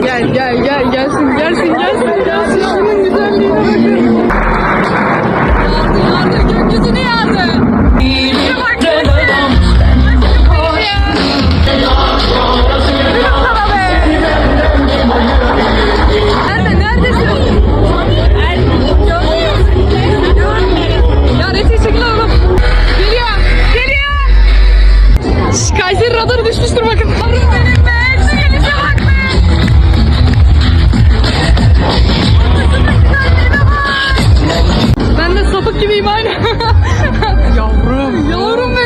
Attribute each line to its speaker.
Speaker 1: Gel gel gel gelsin gelsin gelsin gelsin. Şunun güzelliğine bakın. Yağdı yağdı gökyüzünü yağdı. Kayseri radarı düşmüştür bakın. Arı. gibiyim. Yavrum. Yavrum.